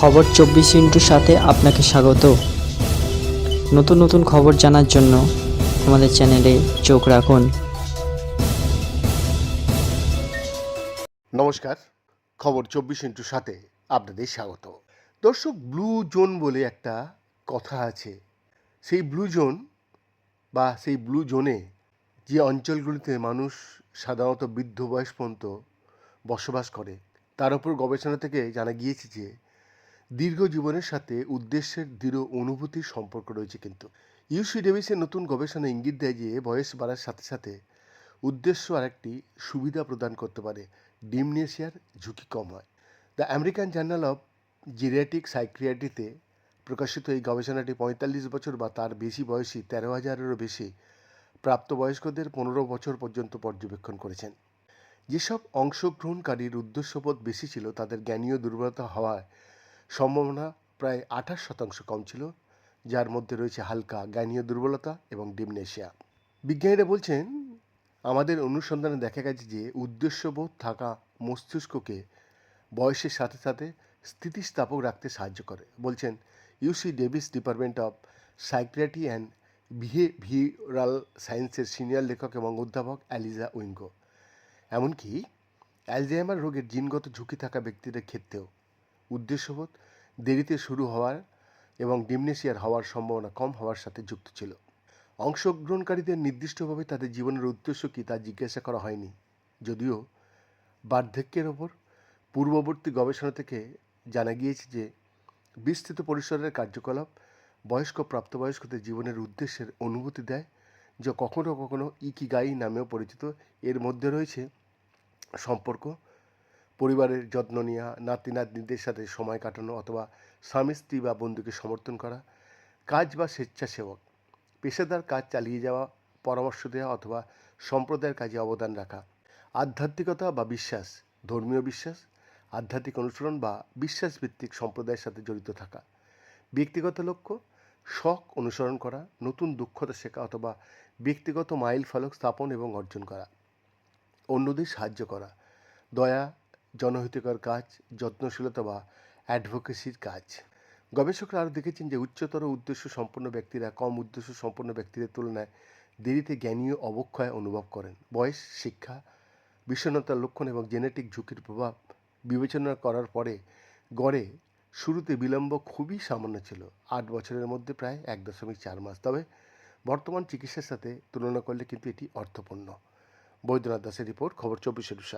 খবর চব্বিশ ইন্টুর সাথে আপনাকে স্বাগত। নতুন নতুন খবর জানার জন্য আমাদের চ্যানেলে চোখ রাখুন। নমস্কার, খবর চব্বিশ ইন্টুর সাথে আপনাদের স্বাগত। দর্শক, ব্লু জোন বলে একটা কথা আছে। সেই ব্লু জোন বা সেই ব্লু জোনে যে অঞ্চলগুলিতে মানুষ সাধারণত বৃদ্ধ বয়স পর্যন্ত বসবাস করে, তার উপর গবেষণা থেকে জানা গিয়েছে যে দীর্ঘ জীবনের সাথে উদ্দেশ্যের দৃঢ় অনুভূতির সম্পর্ক রয়েছে কিন্তু। ইউসি ডেভিসের নতুন গবেষণা ইঙ্গিত দেয় যে, বয়স বাড়ার সাথে সাথে উদ্দেশ্য আরেকটি সুবিধা প্রদান করতে পারে। ডিমনেশিয়ার ঝুঁকি কম হয়। The American journal of geriatric সাইক্রিয়াটিতে প্রকাশিত এই গবেষণাটি পঁয়তাল্লিশ বছর বা তার বেশি বয়সী তেরো হাজারেরও বেশি প্রাপ্তবয়স্কদের পনেরো বছর পর্যন্ত পর্যবেক্ষণ করেছেন। যেসব অংশগ্রহণকারীর উদ্দেশ্যবোধ বেশি ছিল, তাদের জ্ঞানীয় দুর্বলতা হওয়ার সম্ভাবনা প্রায় আঠাশ শতাংশ কম ছিল, যার মধ্যে রয়েছে হালকা জ্ঞানীয় দুর্বলতা এবং ডিমনেশিয়া। বিজ্ঞানীরা বলছেন, আমাদের অনুসন্ধানে দেখা গেছে যে উদ্দেশ্যবোধ থাকা মস্তিষ্ককে বয়সের সাথে সাথে স্থিতিস্থাপক রাখতে সাহায্য করে। বলছেন UC Davis department of psychiatry and behavioural সায়েন্সের সিনিয়র লেখক এবং অধ্যাপক অ্যালিজা উইঙ্গো। এমনকি অ্যালজাইমার রোগের জিনগত ঝুঁকি থাকা ব্যক্তিদের ক্ষেত্রেও উদ্দেশ্যবোধ, দেরিতে শুরু হওয়ার এবং ডিমনেশিয়ার হওয়ার সম্ভাবনা কম হওয়ার সাথে যুক্ত ছিল। অংশগ্রহণকারীদের নির্দিষ্টভাবে তাদের জীবনের উদ্দেশ্য কী তা জিজ্ঞাসা করা হয়নি। যদিও বার্ধক্যের ওপর পূর্ববর্তী গবেষণা থেকে জানা গিয়েছে যে বিস্তৃত পরিসরের কার্যকলাপ বয়স্ক প্রাপ্তবয়স্কদের জীবনের উদ্দেশ্যের অনুভূতি দেয়, যা কখনও কখনও ইকিগাই নামেও পরিচিত। এর মধ্যে রয়েছে সম্পর্ক পরিবারের যত্ন নেওয়া নাতি নাতনিদের সাথে সময় কাটানো অথবা স্বামী, স্ত্রী বা বন্ধুকে সমর্থন করা, কাজ বা স্বেচ্ছাসেবক, পেশাদার কাজ চালিয়ে যাওয়া, পরামর্শ দেওয়া অথবা সম্প্রদায়ের কাজে অবদান রাখা, আধ্যাত্মিকতা বা বিশ্বাস, ধর্মীয় বিশ্বাস, আধ্যাত্মিক অনুসরণ বা বিশ্বাসভিত্তিক সম্প্রদায়ের সাথে জড়িত থাকা, ব্যক্তিগত লক্ষ্য, শখ অনুসরণ করা, নতুন দক্ষতা শেখা অথবা ব্যক্তিগত মাইল ফলক স্থাপন এবং অর্জন করা, অন্যদের সাহায্য করা, দয়া জনহিতকর কাজ, যত্নশীলতা বা অ্যাডভোকেসির কাজ। গবেষকরা আরও দেখেছেন যে উচ্চতর উদ্দেশ্য সম্পন্ন ব্যক্তিরা কম উদ্দেশ্য সম্পন্ন ব্যক্তিদের তুলনায় দেরিতে জ্ঞানীয় অবক্ষয় অনুভব করেন। বয়স, শিক্ষা, বিষণ্ণতার লক্ষণ এবং জেনেটিক ঝুঁকির প্রভাব বিবেচনা করার পরে গড়ে শুরুতে বিলম্ব খুবই সামান্য ছিল। আট বছরের মধ্যে প্রায় এক দশমিক চার মাস। তবে বর্তমান চিকিৎসার সাথে তুলনা করলে কিন্তু এটি অর্থপূর্ণ। বৈদ্যনাথ দাসের রিপোর্ট, খবর চব্বিশের সাত।